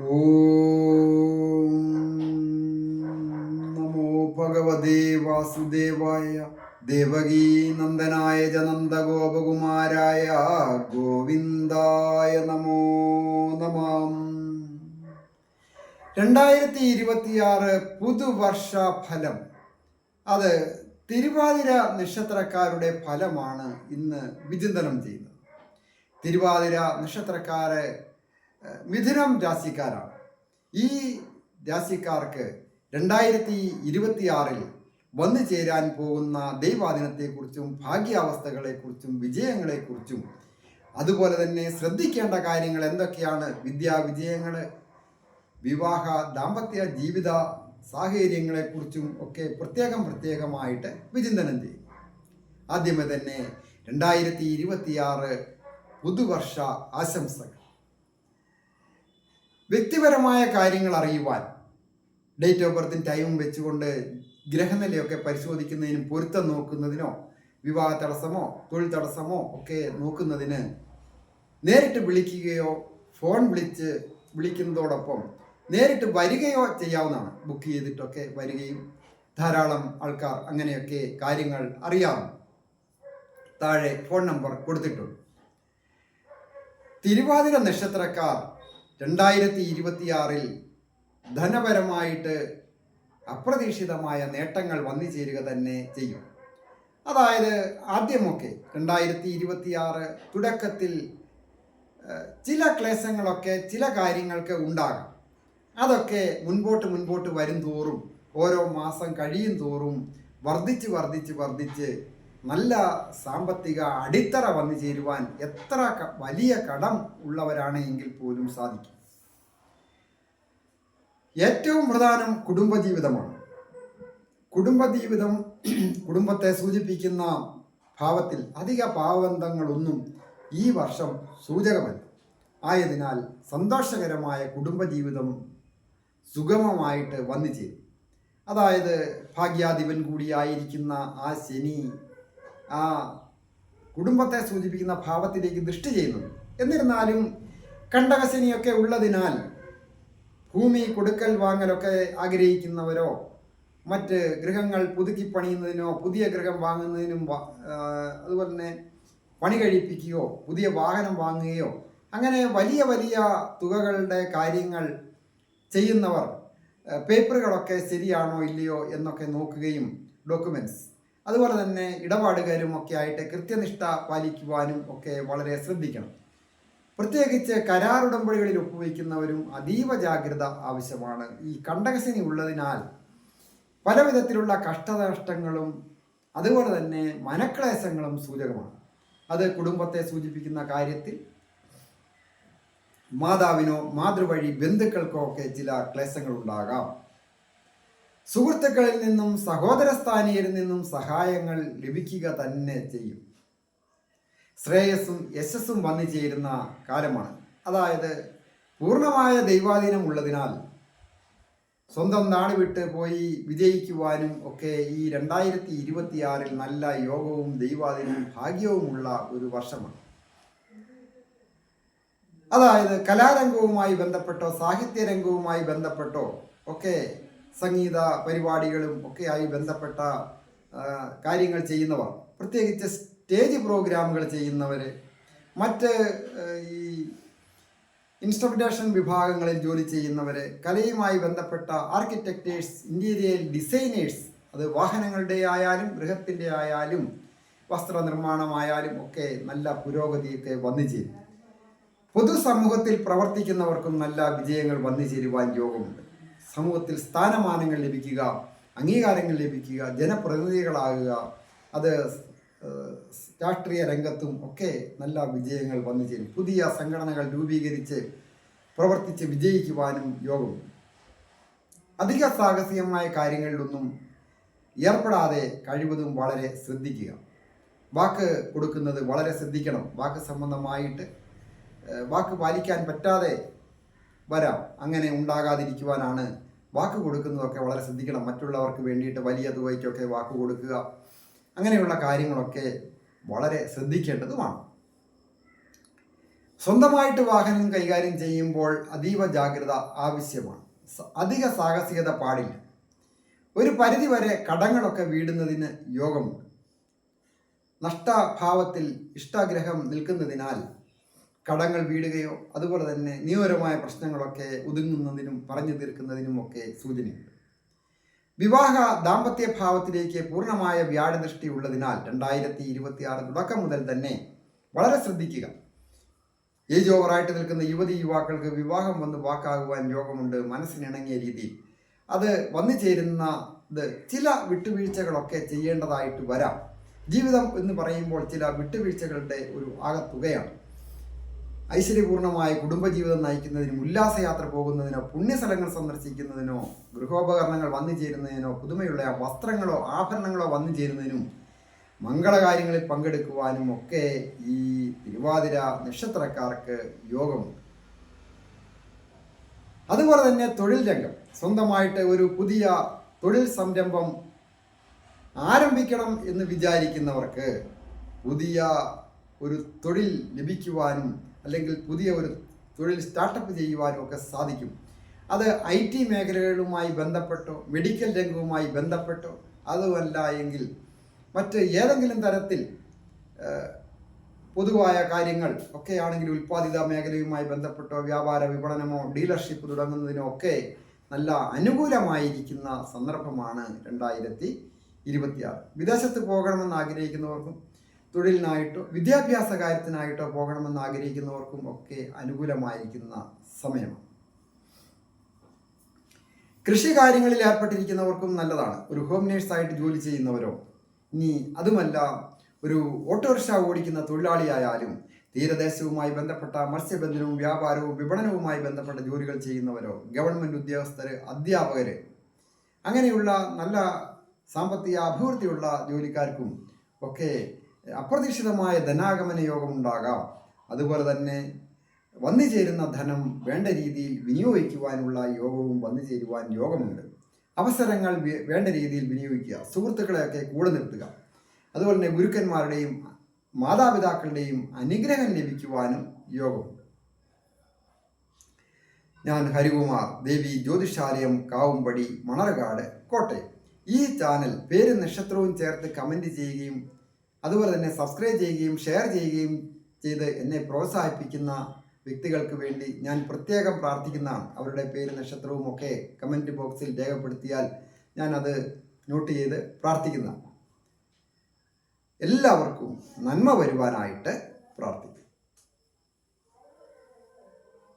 ഓം നമോ ഭഗവതേ വാസുദേവായ ദേവകീ നന്ദനായ ച നന്ദഗോപകുമാരായ ഗോവിന്ദായ നമോ നമാം. രണ്ടായിരത്തി ഇരുപത്തിയാറ് പുതുവർഷ ഫലം അത് തിരുവാതിര നക്ഷത്രക്കാരുടെ ഫലമാണ് ഇന്ന് വിചിന്തനം ചെയ്യുന്നത്. തിരുവാതിര നക്ഷത്രക്കാര് മിഥുനം രാശിക്കാരാണ്. ഈ രാശിക്കാർക്ക് രണ്ടായിരത്തി ഇരുപത്തിയാറിൽ വന്നു ചേരാൻ പോകുന്ന ദൈവാദിനത്തെക്കുറിച്ചും ഭാഗ്യാവസ്ഥകളെക്കുറിച്ചും വിജയങ്ങളെക്കുറിച്ചും അതുപോലെ തന്നെ ശ്രദ്ധിക്കേണ്ട കാര്യങ്ങൾ എന്തൊക്കെയാണ്? വിദ്യാ വിജയങ്ങൾ വിവാഹ ദാമ്പത്യ ജീവിത സാഹചര്യങ്ങളെക്കുറിച്ചും ഒക്കെ പ്രത്യേകം പ്രത്യേകമായിട്ട് വിചിന്തനം ചെയ്യും ആദ്യമേ തന്നെ രണ്ടായിരത്തി ഇരുപത്തിയാറ് പുതുവർഷ ആശംസകൾ. വ്യക്തിപരമായ കാര്യങ്ങൾ അറിയുവാൻ ഡേറ്റ് ഓഫ് ബർത്തും ടൈമും വെച്ചുകൊണ്ട് ഗ്രഹനിലയൊക്കെ പരിശോധിക്കുന്നതിനും പൊരുത്തം നോക്കുന്നതിനോ വിവാഹ തടസ്സമോ തൊഴിൽ തടസ്സമോ ഒക്കെ നോക്കുന്നതിന് നേരിട്ട് വിളിക്കുകയോ ഫോൺ വിളിച്ച് വിളിക്കുന്നതോടൊപ്പം നേരിട്ട് വരികയോ ചെയ്യാവുന്നതാണ്. ബുക്ക് ചെയ്തിട്ടൊക്കെ വരികയും ധാരാളം ആൾക്കാർ അങ്ങനെയൊക്കെ കാര്യങ്ങൾ അറിയാവും താഴെ ഫോൺ നമ്പർ കൊടുത്തിട്ടുണ്ട്. തിരുവാതിര നക്ഷത്രക്കാർ രണ്ടായിരത്തി ഇരുപത്തിയാറിൽ ധനപരമായിട്ട് അപ്രതീക്ഷിതമായ നേട്ടങ്ങൾ വന്നു ചേരുക തന്നെ ചെയ്യും. അതായത് ആദ്യമൊക്കെ രണ്ടായിരത്തി ഇരുപത്തിയാറ് തുടക്കത്തിൽ ചില ക്ലേശങ്ങളൊക്കെ ചില കാര്യങ്ങൾക്ക് ഉണ്ടാകാം. അതൊക്കെ മുൻപോട്ട് മുൻപോട്ട് വരും തോറും ഓരോ മാസം കഴിയും തോറും വർദ്ധിച്ച് വർദ്ധിച്ച് വർദ്ധിച്ച് നല്ല സാമ്പത്തിക അടിത്തറ വന്നു ചേരുവാൻ എത്ര വലിയ കടം ഉള്ളവരാണ് എങ്കിൽ പോലും സാധിക്കും. ഏറ്റവും പ്രധാനം കുടുംബജീവിതമാണ്. കുടുംബജീവിതം കുടുംബത്തെ സൂചിപ്പിക്കുന്ന ഭാവത്തിൽ അധിക ഭാവബന്ധങ്ങളൊന്നും ഈ വർഷം സൂചകമല്ല. ആയതിനാൽ സന്തോഷകരമായ കുടുംബജീവിതം സുഗമമായിട്ട് വന്നു ചേരും. അതായത് ഭാഗ്യാധിപൻ കൂടിയായിരിക്കുന്ന ആ ശനി ആ കുടുംബത്തെ സൂചിപ്പിക്കുന്ന ഭാവത്തിലേക്ക് ദൃഷ്ടി ചെയ്യുന്നത്. എന്നിരുന്നാലും കണ്ടകശനിയൊക്കെ ഉള്ളതിനാൽ ഭൂമി കൊടുക്കൽ വാങ്ങലൊക്കെ ആഗ്രഹിക്കുന്നവരോ മറ്റ് ഗൃഹങ്ങൾ പുതുക്കി പണിയുന്നതിനോ പുതിയ ഗൃഹം വാങ്ങുന്നതിനും അതുപോലെ തന്നെ പണി കഴിപ്പിക്കുകയോ പുതിയ വാഹനം വാങ്ങുകയോ അങ്ങനെ വലിയ വലിയ തുകകളുടെ കാര്യങ്ങൾ ചെയ്യുന്നവർ പേപ്പറുകളൊക്കെ ശരിയാണോ ഇല്ലയോ എന്നൊക്കെ നോക്കുകയും ഡോക്യുമെന്റ്സ് അതുപോലെ തന്നെ ഇടപാടുകാരും ഒക്കെ ആയിട്ട് കൃത്യനിഷ്ഠ പാലിക്കുവാനും ഒക്കെ വളരെ ശ്രദ്ധിക്കണം. പ്രത്യേകിച്ച് കരാർ ഉടമ്പടികളിൽ ഒപ്പുവയ്ക്കുന്നവരും അതീവ ജാഗ്രത ആവശ്യമാണ്. ഈ കണ്ടകശനി ഉള്ളതിനാൽ പല വിധത്തിലുള്ള കഷ്ടനഷ്ടങ്ങളും അതുപോലെ തന്നെ മനക്ലേശങ്ങളും സൂചകമാണ്. അത് കുടുംബത്തെ സൂചിപ്പിക്കുന്ന കാര്യത്തിൽ മാതാവിനോ മാതൃവഴി ബന്ധുക്കൾക്കോ ഒക്കെ ചില ക്ലേശങ്ങൾ ഉണ്ടാകാം സുഹൃത്തുക്കളിൽ നിന്നും സഹോദര സ്ഥാനീയരിൽ നിന്നും സഹായങ്ങൾ ലഭിക്കുക തന്നെ ചെയ്യും. ശ്രേയസ്സും യശസ്സും വന്നു ചേരുന്ന കാലമാണ്. അതായത് പൂർണമായ ദൈവാധീനം ഉള്ളതിനാൽ സ്വന്തം നാട് വിട്ട് പോയി വിജയിക്കുവാനും ഒക്കെ ഈ രണ്ടായിരത്തി ഇരുപത്തിയാറിൽ നല്ല യോഗവും ദൈവാധീനവും ഭാഗ്യവുമുള്ള ഒരു വർഷമാണ്. അതായത് കലാരംഗവുമായി ബന്ധപ്പെട്ടോ സാഹിത്യരംഗവുമായി ബന്ധപ്പെട്ടോ ഒക്കെ സംഗീത പരിപാടികളും ഒക്കെയായി ബന്ധപ്പെട്ട കാര്യങ്ങൾ ചെയ്യുന്നവർ പ്രത്യേകിച്ച് സ്റ്റേജ് പ്രോഗ്രാമുകൾ ചെയ്യുന്നവർ മറ്റ് ഈ ഇൻസ്ട്രുമെന്റേഷൻ വിഭാഗങ്ങളിൽ ജോലി ചെയ്യുന്നവർ കലയുമായി ബന്ധപ്പെട്ട ആർക്കിടെക്റ്റേഴ്സ് ഇന്റീരിയർ ഡിസൈനേഴ്സ് അത് വാഹനങ്ങളുടെ ആയാലും ഗൃഹത്തിന്റെ ആയാലും വസ്ത്രനിർമ്മാണമായാലും ഒക്കെ നല്ല പുരോഗതിയൊക്കെ വന്നു ചേരും. പൊതുസമൂഹത്തിൽ പ്രവർത്തിക്കുന്നവർക്കും നല്ല വിജയങ്ങൾ വന്നു ചേരുവാൻ യോഗമുണ്ട്. സമൂഹത്തിൽ സ്ഥാനമാനങ്ങൾ ലഭിക്കുക അംഗീകാരങ്ങൾ ലഭിക്കുക ജനപ്രതിനിധികളാകുക അത് രാഷ്ട്രീയ രംഗത്തും ഒക്കെ നല്ല വിജയങ്ങൾ വന്നു ചേരും. പുതിയ സംഘടനകൾ രൂപീകരിച്ച് പ്രവർത്തിച്ച് വിജയിക്കുവാനും യോഗം. അധിക സാഹസികമായ കാര്യങ്ങളിലൊന്നും ഏർപ്പെടാതെ കഴിവതും വളരെ ശ്രദ്ധിക്കുക. വാക്ക് കൊടുക്കുന്നത് വളരെ ശ്രദ്ധിക്കണം. വാക്ക് സംബന്ധമായിട്ട് വാക്ക് പാലിക്കാൻ പറ്റാതെ വരാം. അങ്ങനെ ഉണ്ടാകാതിരിക്കുവാനാണ് വാക്ക് കൊടുക്കുന്നതൊക്കെ വളരെ ശ്രദ്ധിക്കണം. മറ്റുള്ളവർക്ക് വേണ്ടിയിട്ട് വലിയ തുകയ്ക്കൊക്കെ വാക്ക് കൊടുക്കുക. അങ്ങനെയുള്ള കാര്യങ്ങളൊക്കെ വളരെ ശ്രദ്ധിക്കേണ്ടതുമാണ്. സ്വന്തമായിട്ട് വാഹനം കൈകാര്യം ചെയ്യുമ്പോൾ അതീവ ജാഗ്രത ആവശ്യമാണ്. അധിക സാഹസികത പാടില്ല. ഒരു പരിധിവരെ കടങ്ങളൊക്കെ വീടുന്നതിന് യോഗമുണ്ട്. നഷ്ടഭാവത്തിൽ ഇഷ്ടാഗ്രഹം നിൽക്കുന്നതിനാൽ കടങ്ങൾ വീടുകയോ അതുപോലെ തന്നെ നിയമപരമായ പ്രശ്നങ്ങളൊക്കെ ഒതുങ്ങുന്നതിനും പറഞ്ഞു തീർക്കുന്നതിനും ഒക്കെ സൂചനയുണ്ട്. വിവാഹ ദാമ്പത്യ ഭാവത്തിലേക്ക് പൂർണമായ വ്യാഴദൃഷ്ടി ഉള്ളതിനാൽ രണ്ടായിരത്തി ഇരുപത്തി ആറ് തുടക്കം മുതൽ തന്നെ വളരെ ശ്രദ്ധിക്കുക. ഏജ് ഓവറായിട്ട് നിൽക്കുന്ന യുവതി യുവാക്കൾക്ക് വിവാഹം വന്ന് വാക്കാകുവാൻ യോഗമുണ്ട് മനസ്സിനിണങ്ങിയ രീതിയിൽ. അത് വന്നു ചേരുന്ന ചില വിട്ടുവീഴ്ചകളൊക്കെ ചെയ്യേണ്ടതായിട്ട് വരാം. ജീവിതം എന്ന് പറയുമ്പോൾ ചില വിട്ടുവീഴ്ചകളുടെ ഒരു ആകത്തുകയാണ്. ഐശ്വര്യപൂർണമായ കുടുംബജീവിതം നയിക്കുന്നതിനും ഉല്ലാസയാത്ര പോകുന്നതിനോ പുണ്യസ്ഥലങ്ങൾ സന്ദർശിക്കുന്നതിനോ ഗൃഹോപകരണങ്ങൾ വന്നു ചേരുന്നതിനോ പുതുമയുള്ള വസ്ത്രങ്ങളോ ആഭരണങ്ങളോ വന്നു ചേരുന്നതിനും മംഗളകാര്യങ്ങളിൽ പങ്കെടുക്കുവാനും ഒക്കെ ഈ തിരുവാതിര നക്ഷത്രക്കാർക്ക് യോഗമുണ്ട്. അതുപോലെ തന്നെ തൊഴിൽ രംഗം. സ്വന്തമായിട്ട് ഒരു പുതിയ തൊഴിൽ സംരംഭം ആരംഭിക്കണം എന്ന് വിചാരിക്കുന്നവർക്ക് പുതിയ ഒരു തൊഴിൽ ലഭിക്കുവാനും അല്ലെങ്കിൽ പുതിയ ഒരു തൊഴിൽ സ്റ്റാർട്ടപ്പ് ചെയ്യുവാനും ഒക്കെ സാധിക്കും. അത് ഐ ടി മേഖലകളുമായി ബന്ധപ്പെട്ടോ മെഡിക്കൽ രംഗവുമായി ബന്ധപ്പെട്ടോ അതുമല്ല എങ്കിൽ മറ്റ് ഏതെങ്കിലും തരത്തിൽ പൊതുവായ കാര്യങ്ങൾ ഒക്കെ ആണെങ്കിൽ ഉൽപ്പാദിത മേഖലയുമായി ബന്ധപ്പെട്ടോ വ്യാപാര വിപണനമോ ഡീലർഷിപ്പ് തുടങ്ങുന്നതിനോ ഒക്കെ നല്ല അനുകൂലമായിരിക്കുന്ന സന്ദർഭമാണ് രണ്ടായിരത്തി ഇരുപത്തിയാറ്. വിദേശത്ത് പോകണമെന്ന് ആഗ്രഹിക്കുന്നവർക്കും തൊഴിലിനായിട്ടോ വിദ്യാഭ്യാസ കാര്യത്തിനായിട്ടോ പോകണമെന്ന് ആഗ്രഹിക്കുന്നവർക്കും ഒക്കെ അനുകൂലമായിരിക്കുന്ന സമയമാണ് കൃഷി കാര്യങ്ങളിൽ ഏർപ്പെട്ടിരിക്കുന്നവർക്കും നല്ലതാണ്. ഒരു ഹോം നേഴ്സായിട്ട് ജോലി ചെയ്യുന്നവരോ ഇനി അതുമല്ല ഒരു ഓട്ടോറിക്ഷ ഓടിക്കുന്ന തൊഴിലാളിയായാലും തീരദേശവുമായി ബന്ധപ്പെട്ട മത്സ്യബന്ധനവും വ്യാപാരവും വിപണനവുമായി ബന്ധപ്പെട്ട ജോലികൾ ചെയ്യുന്നവരോ ഗവൺമെന്റ് ഉദ്യോഗസ്ഥർ അധ്യാപകർ അങ്ങനെയുള്ള നല്ല സാമ്പത്തിക അഭിവൃദ്ധിയുള്ള ജോലിക്കാർക്കും ഒക്കെ അപ്രതീക്ഷിതമായ ധനാഗമന യോഗം ഉണ്ടാകാം. അതുപോലെ തന്നെ വന്നു ചേരുന്ന ധനം വേണ്ട രീതിയിൽ വിനിയോഗിക്കുവാനുള്ള യോഗവും വന്നു ചേരുവാൻ യോഗമുണ്ട്. അവസരങ്ങൾ വേണ്ട രീതിയിൽ വിനിയോഗിക്കുക സുഹൃത്തുക്കളെയൊക്കെ കൂടെ നിർത്തുക. അതുപോലെ തന്നെ ഗുരുക്കന്മാരുടെയും മാതാപിതാക്കളുടെയും അനുഗ്രഹം ലഭിക്കുവാനും യോഗമുണ്ട്. ഞാൻ ഹരികുമാർ ദേവി ജ്യോതിഷാലയം കാവുംപടി മണർകാട് കോട്ടയം. ഈ ചാനൽ പേര് നക്ഷത്രവും ചേർത്ത് കമന്റ് ചെയ്യുകയും അതുപോലെ തന്നെ സബ്സ്ക്രൈബ് ചെയ്യുകയും ഷെയർ ചെയ്യുകയും ചെയ്ത് എന്നെ പ്രോത്സാഹിപ്പിക്കുന്ന വ്യക്തികൾക്ക് വേണ്ടി ഞാൻ പ്രത്യേകം പ്രാർത്ഥിക്കുന്നതാണ്. അവരുടെ പേര് നക്ഷത്രവും ഒക്കെ കമന്റ് ബോക്സിൽ രേഖപ്പെടുത്തിയാൽ ഞാൻ അത് നോട്ട് ചെയ്ത് പ്രാർത്ഥിക്കുന്നതാണ്. എല്ലാവർക്കും നന്മ വരുവാനായിട്ട് പ്രാർത്ഥിക്കുന്നു.